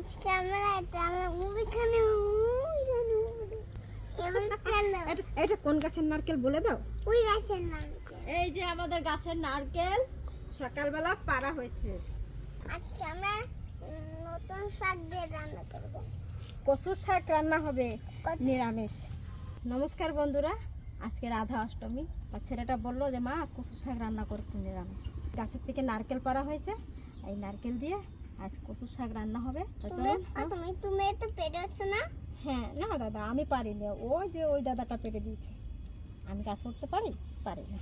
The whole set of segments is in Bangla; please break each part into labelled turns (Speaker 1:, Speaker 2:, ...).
Speaker 1: আজকে আমরা এটা ওইখানে
Speaker 2: কোন গাছের নারকেল বলে দাও?
Speaker 1: ওই গাছের নাম
Speaker 2: এই যে আমাদের গাছের নারকেল। সকালবেলা পাড়া হয়েছে।
Speaker 1: আজকে আমরা নতুন শাক দিয়ে রান্না করব।
Speaker 2: কচুর শাক রান্না হবে নিরামিষ। নমস্কার বন্ধুরা আজকে রাধা অষ্টমী। তার ছেলেটা বলল যে মা কচুর শাক রান্না করব নিরামিষ। গাছের থেকে নারকেল পাড়া হয়েছে। এই নারকেল দিয়ে আজ কচুর শাক রান্না হবে তো
Speaker 1: তুমি তুমি তুমি তো পেরেছ না?
Speaker 2: হ্যাঁ না দাদা আমি পারিনি। ওই যে ওই দাদাটা পেরে দিয়েছে। আমি গাছ উঠতে পারি? পারি না।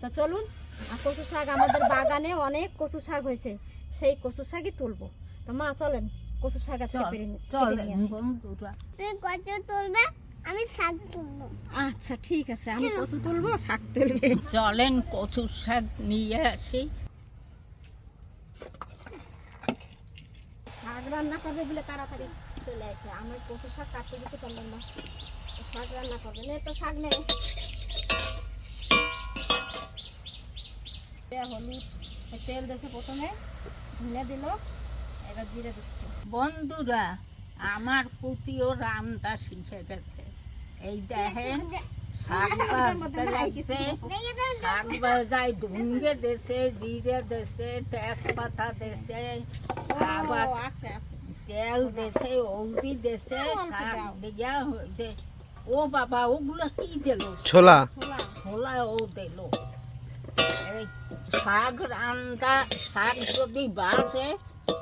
Speaker 2: তা চলুন আর কচু শাক আমাদের বাগানে অনেক কচু শাক হয়েছে। সেই কচু শাকই তুলবো। তো মা চলেন কচু শাক আজকে পেরে
Speaker 1: তুলবে আমি শাক তুলবো।
Speaker 2: আচ্ছা ঠিক আছে আমি কচু তুলবো শাক তুলবে।
Speaker 3: চলেন কচুর শাক নিয়ে আসি
Speaker 2: শাক রান্না করবে বলে তাড়াতাড়ি চলে আসে। আমার কচু শাক কাটতে দিতে পারলাম না। শাক রান্না করবে। নে তো শাক নেই। হলুদ তেল দিয়েছে প্রথমে দিল এবার জিরে দিচ্ছে।
Speaker 3: বন্ধুরা আমার পুতিও রান্না শিখে গেছে এই দেখেন শাক ঢুঙ্গে দেশে জিরে দেশে তেজপাতা দেশে আবার তেল দেশে ঔদি দেশে শাক দিয়া হয়েছে ও বাবা ওগুলো কি দিল
Speaker 4: ছোলা।
Speaker 2: ছোলা।
Speaker 3: ছোলা ও দিল এই শাক রান্না শাক যদি বাজে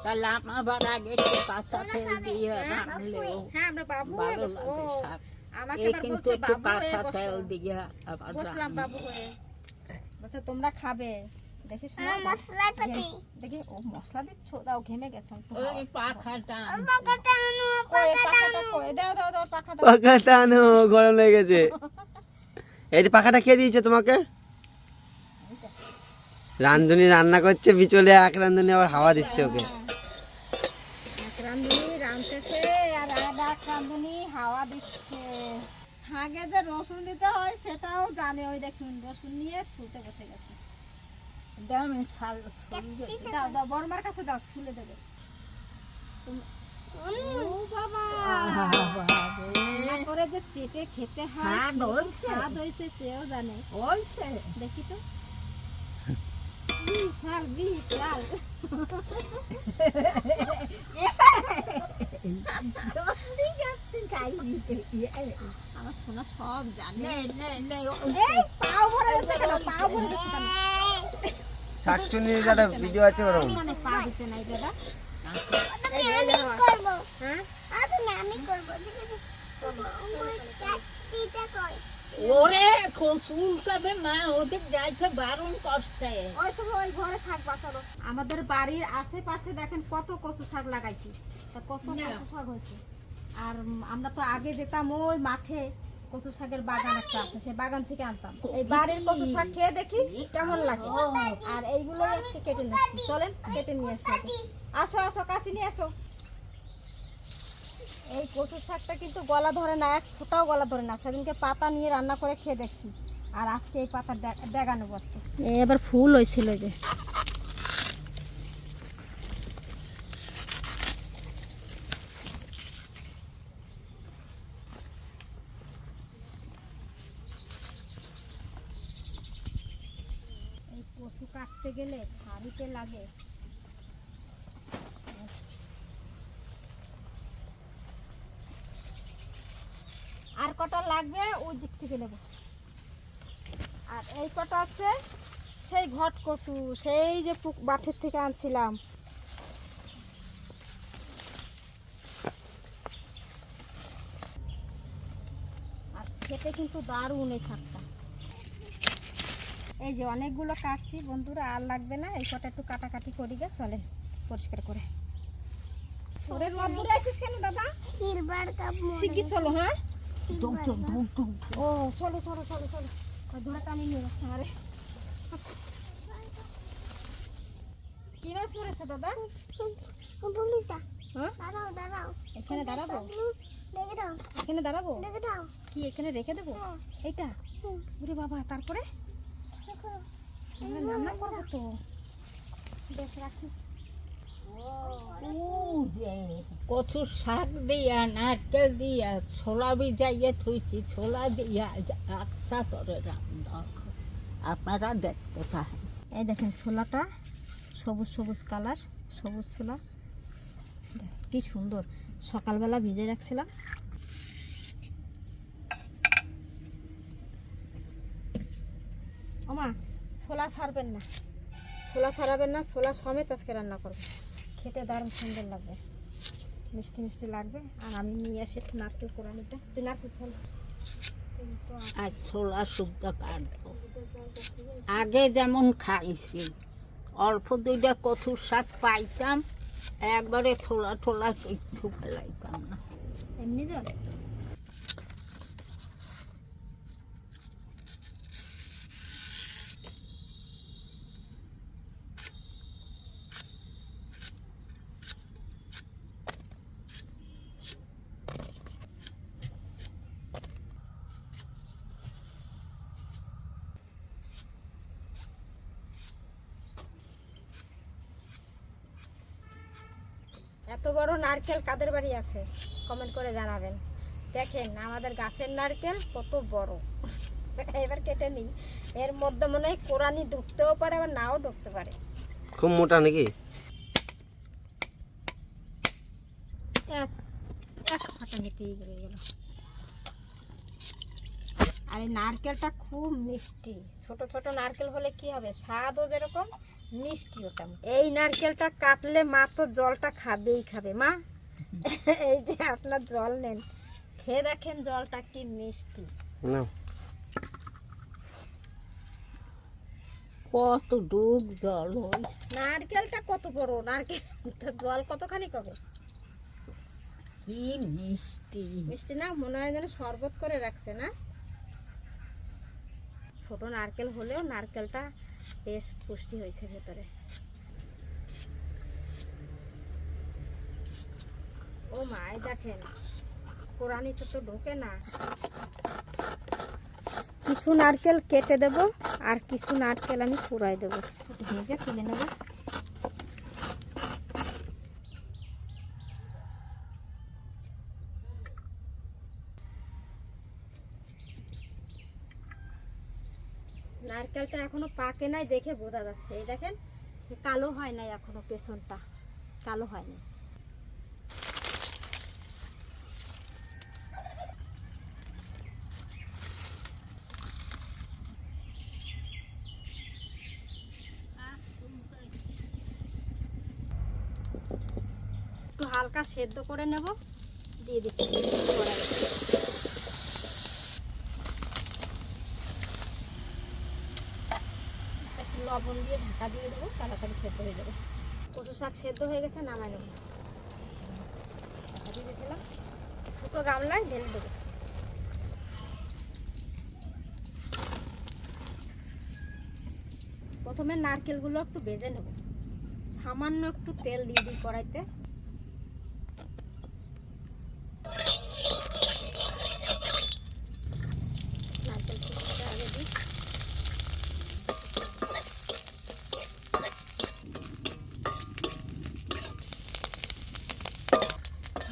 Speaker 3: তাহলে আমার আগে একটু কাঁচা তেল দিয়ে রান্নলেও
Speaker 2: হ্যাঁ হয়ে
Speaker 3: ভালো লাগে শাক। এই
Speaker 2: এবার
Speaker 3: কিন্তু একটু কাঁচা তেল দিয়ে আবার
Speaker 2: বসলাম বাবু হয়ে। বলছে তোমরা খাবে। দেখি
Speaker 1: মশলা
Speaker 2: দেখি ও মশলা দিচ্ছ? দাও ঘেমে গেছে
Speaker 3: ওই পাখাটা
Speaker 1: পাকাটা আনো
Speaker 2: ও, এই পাখাটা কই? দাও দাও দাও পাখা দাও
Speaker 4: পাখাটা আনো গরম লেগেছে এই যে পাখাটা কে দিয়েছে তোমাকে? রান্ধুনি রান্না করছে বিচলে এক রান্ধুনি আবার হাওয়া দিচ্ছে ওকে।
Speaker 2: এক রাঁধতেছে আর এক রাঁধুনি হাওয়া দিচ্ছে। শাকে যে রসুন দিতে হয় সেটাও জানে ওই দেখুন রসুন নিয়ে ছুলতে বসে গেছে।
Speaker 3: দাও
Speaker 2: কাছে দাও ছুলে দেবে। ও করে যে চেটে খেতে হয়
Speaker 3: স্বাদ হয়েছে?
Speaker 2: সেও জানে। দেখি তো। বিশাল বিশাল আমার সোনা সব জানে।
Speaker 4: দাদা ভিডিও আছে ওরকম।
Speaker 2: মানে হ্যাঁ?
Speaker 3: ওরে মা ওদের যাইতে বারণ করতে
Speaker 2: ওই তুমি ওই ঘরে থাকবা চলো। আমাদের বাড়ির আশেপাশে দেখেন কত কচু শাক লাগাইছি। তা কত কচু শাক হয়েছে? আর আমরা তো আগে যেতাম ওই মাঠে কচু শাকের বাগান একটা আছে, সেই বাগান থেকে আনতাম। এই বাড়ির কচু শাক খেয়ে দেখি কেমন লাগে। আর এইগুলো কেটে নিচ্ছি। চলেন, কেটে নিয়ে আসো আসো আসো কাছে নিয়ে আসো। এই কচুর শাকটা কিন্তু গলা ধরে না, এক ফোঁটাও গলা ধরে না। সেদিনকে পাতা নিয়ে রান্না করে খেয়ে দেখছি। আর আজকে এই পাতা ডেগানো বসছে এবার ফুল হয়েছিল যে এই কচু কাটতে গেলে শাড়িতে লাগে আর কটা লাগবে, ওই দিক থেকে নেব। আর এই কটা হচ্ছে সেই ঘট কচু, সেই যে বাঠের থেকে আনছিলাম। আর খেতে কিন্তু দারুণ এই শাকটা। এই যে অনেকগুলো কাটছি বন্ধুরা আর লাগবে না। এই কটা একটু কাটাকাটি করি গে চলে পরিষ্কার করে। ওরে রোদ্দুরে আছিস কেন দাদা?
Speaker 1: সিলভার কাপ
Speaker 2: শিগগি চলো হ্যাঁ?
Speaker 3: দুম দুম দুম দুম।
Speaker 2: ও চলো চলো চলো চলো। ধরে টানি নিয়ে যাচ্ছে আরে কি মাছ পড়েছে দাদা?
Speaker 1: পুলিশ দা
Speaker 2: হ্যাঁ?
Speaker 1: দাঁড়াও দাঁড়াও।
Speaker 2: এখানে দাঁড়াবো? এখানে দাঁড়াবো? কি এখানে রেখে দেবো?
Speaker 1: হ্যাঁ।
Speaker 2: এইটা। ওরে বাবা তারপরে? রান্না করব তো। বেশ রাখি।
Speaker 3: যে কচু শাক দিয়া নারকেল দিয়া ছোলা ভিজাইয়ে থুইছি ছোলা দিয়া আচ্ছা তরে আপনারা দেখতে পারেন
Speaker 2: এই দেখেন ছোলাটা সবুজ সবুজ কালার সবুজ ছোলা। দেখ, কি সুন্দর। সকালবেলা ভিজে রাখছিলাম। ছোলা ছাড়বেন না। ছোলা ছাড়াবেন না ছোলা সমেত আজকে রান্না করব খেতে দারুণ সুন্দর লাগবে। মিষ্টি মিষ্টি লাগবে। আর আমি নিয়ে আসি একটু নারকেল কোরআনিটা তুই নারকেল ছল।
Speaker 3: আর ছোলা শুদ্ধ কাটবো। আগে যেমন খাইছি অল্প দুইটা কচুর শাক পাইতাম একবারে ছোলা ছোলা কিচ্ছু ফেলাইতাম না।
Speaker 2: এমনি জল এত বড় নারকেল কাদের বাড়ি আছে? কমেন্ট করে জানাবেন। দেখেন আমাদের গাছের নারকেল কত বড়। এবার কেটে নিই। এর মধ্যে মনে হয় কোরআনি ঢুকতেও পারে আবার নাও ঢুকতে পারে।
Speaker 4: খুব মোটা নাকি?
Speaker 2: এক এক ফাটা নিতেই গেলে গেল। আর এই নারকেলটা খুব মিষ্টি। ছোট ছোট নারকেল হলে কি হবে? স্বাদও যেরকম মিষ্টিও তেমন এই নারকেলটা কাটলে মা তো জলটা খাবেই খাবে মা। এই যে আপনার জল নেন। খেয়ে দেখেন জলটা কি মিষ্টি।
Speaker 3: কত ডুব জল হয়।
Speaker 2: নারকেলটা কত বড়? নারকেল জল কতখানি কবে?
Speaker 3: কি মিষ্টি।
Speaker 2: মিষ্টি না মনে হয় যেন শরবত করে রাখছে না? ছোট নারকেল হলেও নারকেলটা বেশ পুষ্টি হয়েছে ভেতরে। ও মায় দেখেন, কোরআনি তো তো ঢোকে না। কিছু নারকেল কেটে দেব, আর কিছু নারকেল আমি পুরাই দেবো। ভেজে তুলে নেব। নারকেলটা এখনও পাকে নাই দেখে বোঝা যাচ্ছে। এই দেখেন, সে কালো হয় নাই এখনও পেছনটা। কালো হয়নি একটু হালকা সেদ্ধ করে নেব, দিয়ে দিচ্ছি কড়াইয়ে। একটু লবণ দিয়ে ঢাকা দিয়ে দেবো, তাড়াতাড়ি সেদ্ধ হয়ে যাবে। কচু শাক সেদ্ধ হয়ে গেছে, নামাই নেব। দিয়ে দিয়েছিলাম। দুটো গামলায় ঢেলে দেবো। প্রথমে নারকেলগুলো একটু ভেজে নেব। সামান্য একটু তেল দিয়ে দিই কড়াইতে নারকেল কুচিটা আগে দিই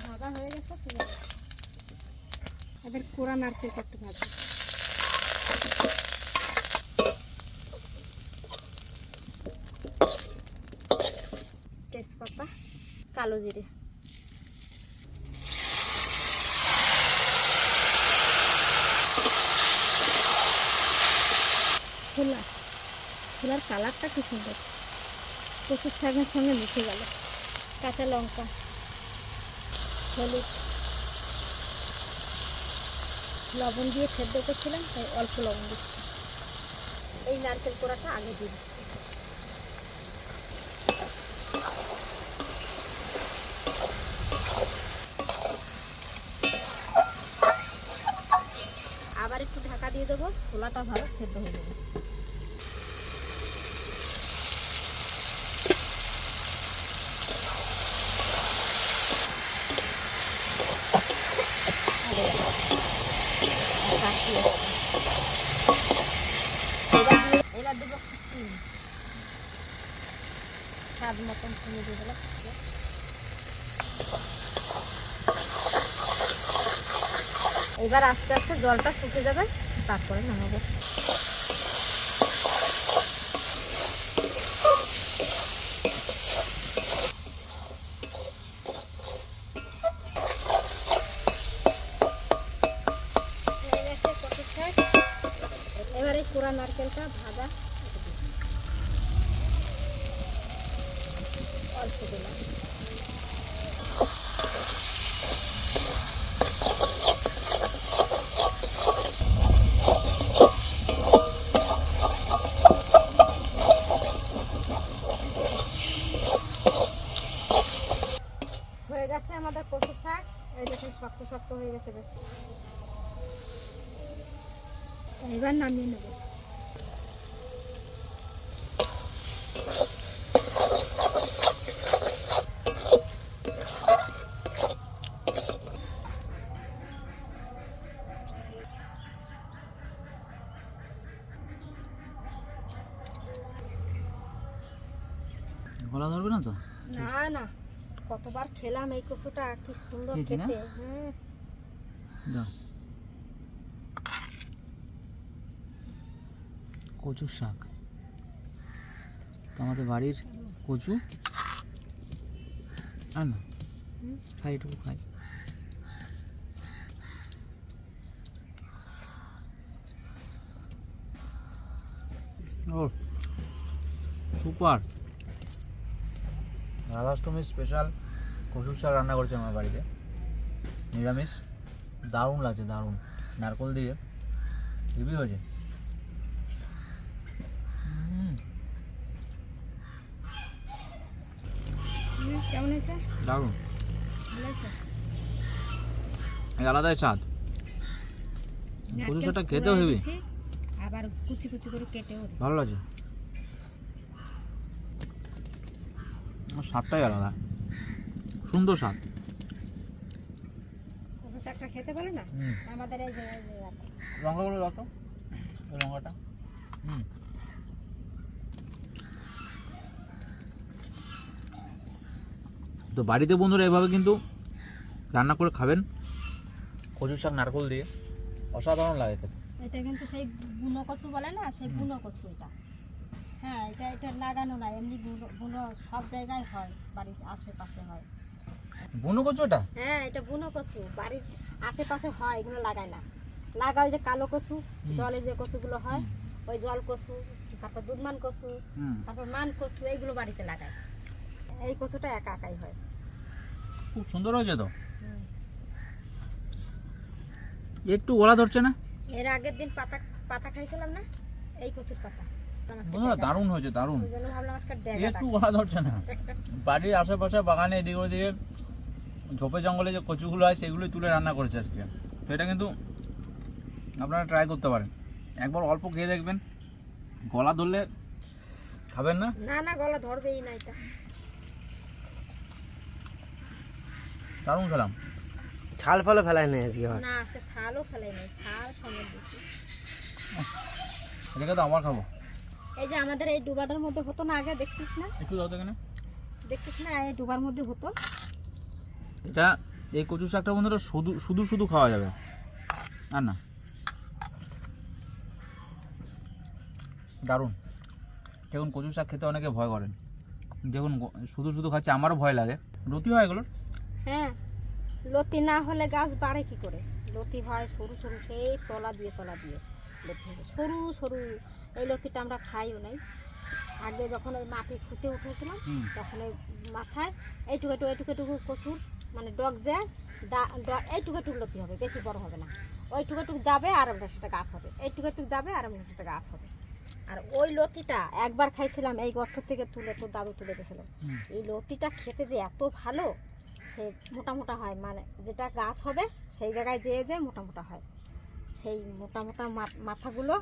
Speaker 2: ভাজা হয়ে গেছে ঠিক আছে কোড়া নারকেলটা একটু ভাজি। তেজপাতা, কালো জিরে। ছোলা ছোলার কালারটা কি সুন্দর। কচুর শাকের সঙ্গে মিশে গেল। কাঁচা লঙ্কা, হলুদ। লবণ দিয়ে সেদ্ধ করছিলাম, তাই অল্প লবণ দিচ্ছি। এই নারকেল কোড়াটা আগে দিচ্ছি। আবার একটু ঢাকা দিয়ে দেবো, খোলাটা ভালো সেদ্ধ হয়ে যাবে এবার দেবো একটু চিনি। স্বাদ মতন দিয়ে এবার আস্তে আস্তে জলটা শুকে যাবে, তারপরে নামাবো। এবারে পুরা নারকেলটা ভাজা। অল্প দিলাম হয়ে গেছে আমাদের কচু শাক এই দেখুন শক্ত শক্ত হয়ে গেছে বেশ এবার নামিয়ে নেব
Speaker 5: গলা ধরবে না তো
Speaker 2: না না কতবার খেলাম এই কচুটা কি সুন্দর খেতে হ্যাঁ।
Speaker 5: কচুর শাক। আমাদের বাড়ির কচু। আর না খাই খাই। ও সুপার। রাধাষ্টমীর স্পেশাল কচুর শাক রান্না করেছে আমার বাড়িতে। নিরামিষ। দারুণ লাগছে দারুণ। নারকল দিয়ে হেভি হয়েছে।
Speaker 2: কেমন হয়েছে?
Speaker 5: দারুণ। আলাদাই স্বাদ। কচু শাকটা খেতেও হেভি।
Speaker 2: আবার কুচি কুচি করে কেটেও
Speaker 5: ভালো লাগছে। স্বাদটাই আলাদা। সুন্দর স্বাদ।
Speaker 2: কচু শাকটা খেতে ভালো না? আমাদের এই যে।
Speaker 5: লঙ্কাগুলো দাও তো লঙ্কাটা। হুম। তো বাড়িতে বন্ধুরা এভাবে কিন্তু রান্না করে খাবেন। কচুর শাক নারকল দিয়ে। অসাধারণ লাগে খেতে।
Speaker 2: এটা কিন্তু সেই বুনো কচু বলে না? সেই বুনো কচু এটা। হ্যাঁ এটা এটা লাগানো না। এমনি বুনো সব জায়গায় হয় বাড়ির আশেপাশে হয়।
Speaker 5: বুনো কচু এটা?
Speaker 2: হ্যাঁ এটা বুনো কচু। বাড়ির আশেপাশে হয় এগুলো লাগায় না। লাগায় যে কালো কচু জলে যে কচুগুলো হয় ওই জল কচু তারপর দুধমান কচু তারপর মান কচু এইগুলো বাড়িতে লাগায়। এই কচুটা একা একাই হয়।
Speaker 5: খুব সুন্দর হয়েছে তো? একটু গলা ধরছে না?
Speaker 2: এর আগের দিন পাতা পাতা খাইছিলাম না এই কচুর পাতা।
Speaker 5: দারুণ হয়েছে দারুণ। একটু
Speaker 2: ডাকি।
Speaker 5: ধরছে না। বাড়ির আশেপাশে বাগানে এদিকে ওদিকে ঝোপে জঙ্গলে যে কচুগুলো হয় সেগুলোই তুলে রান্না করেছে আজকে। তো এটা কিন্তু আপনারা ট্রাই করতে পারেন। একবার অল্প খেয়ে দেখবেন। গলা ধরলে খাবেন না?
Speaker 2: না না গলা ধরবেই না এটা।
Speaker 5: দারুণ খেলাম।
Speaker 4: ছাল ফালও ফেলায় নেই আজকে
Speaker 2: না আজকে ছালও ফেলাই নাই ছাল সঙ্গে দিছি
Speaker 5: এটাকে তো আমার খাব।
Speaker 2: এই যে আমাদের এই ডুবাটার মধ্যে হতো না আগে দেখছিস না?
Speaker 5: একটু দাও তো এখানে।
Speaker 2: দেখছিস না এই ডুবার মধ্যে হতো।
Speaker 5: এটা এই কচু শাকটা বন্ধুরা শুধু শুধু শুধু খাওয়া যাবে। আর না। দারুণ। দেখুন কচু শাক খেতে অনেকে ভয় করেন। দেখুন শুধু শুধু খাচ্ছে আমারও ভয় লাগে। রুটি হয় এগুলোর?
Speaker 2: হ্যাঁ লতি না হলে গাছ বাড়ে কি করে? লতি হয় সরু সরু সেই তলা দিয়ে তলা দিয়ে। লতি সরু সরু এই লতিটা আমরা খাইও নাই। আগে যখন ওই মাটি খুঁচে উঠেছিলাম তখন ওই মাথায় এইটুকু একটু এইটুকু একটু কচুর মানে ডগ যায় ডা- ড- এইটুকু একটু লতি হবে বেশি বড় হবে না। ওইটুকু একটু যাবে আর আমরা সেটা গাছ হবে। এইটুকু একটু যাবে আর আমরা সেটা গাছ হবে। আর ওই লতিটা একবার খাইছিলাম এই গর্ত থেকে তুলে তোর দাদু তুলে গেছিল এই লতিটা খেতে যে এত ভালো সে মোটা মোটা হয় মানে যেটা গাছ হবে সেই জায়গায় যেয়ে যেয়ে মোটা মোটা হয়। সেই মোটা মোটা মাথাগুলো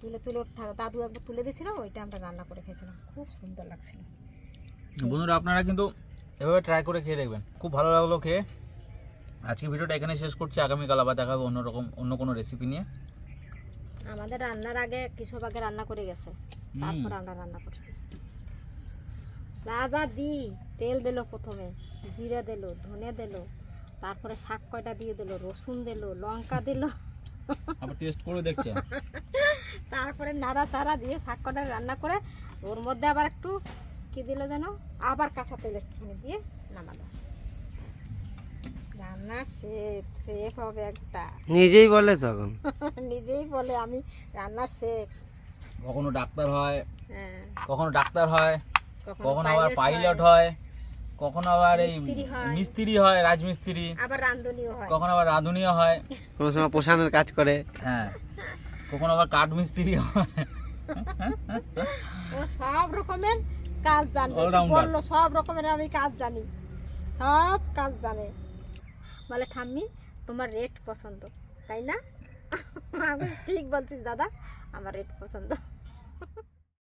Speaker 2: তুলে তুলে দাদু একবার তুলে দিয়েছিল ওইটা আমরা রান্না করে খেয়েছিলাম। খুব সুন্দর লাগছিল।
Speaker 5: বন্ধুরা আপনারা কিন্তু এভাবে ট্রাই করে খেয়ে দেখবেন। খুব ভালো লাগল খেয়ে। আজকে ভিডিওটা এখানে শেষ করছি। আগামীকাল আবার দেখা হবে অন্যরকম অন্য কোনো রেসিপি নিয়ে।
Speaker 2: আমাদের রান্নার আগে কৃষক আগে রান্না করে গেছে। তারপর আমরা রান্না করছি। যা যা দি তেল দিল প্রথমে জিরা দিল ধনে দিল তারপরে শাক কয়টা দিয়ে দিল রসুন দিল লঙ্কা দিল।
Speaker 5: আবার টেস্ট করে দেখছে।
Speaker 2: তারপরে নাড়া চাড়া দিয়ে শাক কটা রান্না করে ওর মধ্যে আবার একটু কি দিল যেন? আবার কাঁচা তেল একটুখানি দিয়ে নামালো। রান্নার শেফ শেফ হবে একটা।
Speaker 4: নিজেই বলে তখন।
Speaker 2: নিজেই বলে আমি রান্নার শেফ।
Speaker 5: কখনো ডাক্তার হয়
Speaker 2: হ্যাঁ।
Speaker 5: কখনো ডাক্তার হয়
Speaker 2: কখনো
Speaker 5: আবার পাইলট
Speaker 2: হয়,
Speaker 5: কখনো আবার এই
Speaker 2: মিস্ত্রি হয়।
Speaker 5: রাজমিস্ত্রি।
Speaker 2: আবার রান্ধনীয় হয়।
Speaker 5: কখনো আবার রাঁধুনিও হয়।
Speaker 4: কোনো সময় পোষানোর কাজ করে।
Speaker 5: হ্যাঁ। কখনো আবার কাঠ মিস্ত্রি হয়।
Speaker 2: ও সব রকমের কাজ জানে. বলল সব রকমের আমি কাজ জানি। সব কাজ জানে। বলে ঠাম্মি তোমার রেট পছন্দ তাই না? আমি ঠিক বলছিস দাদা আমার রেট পছন্দ।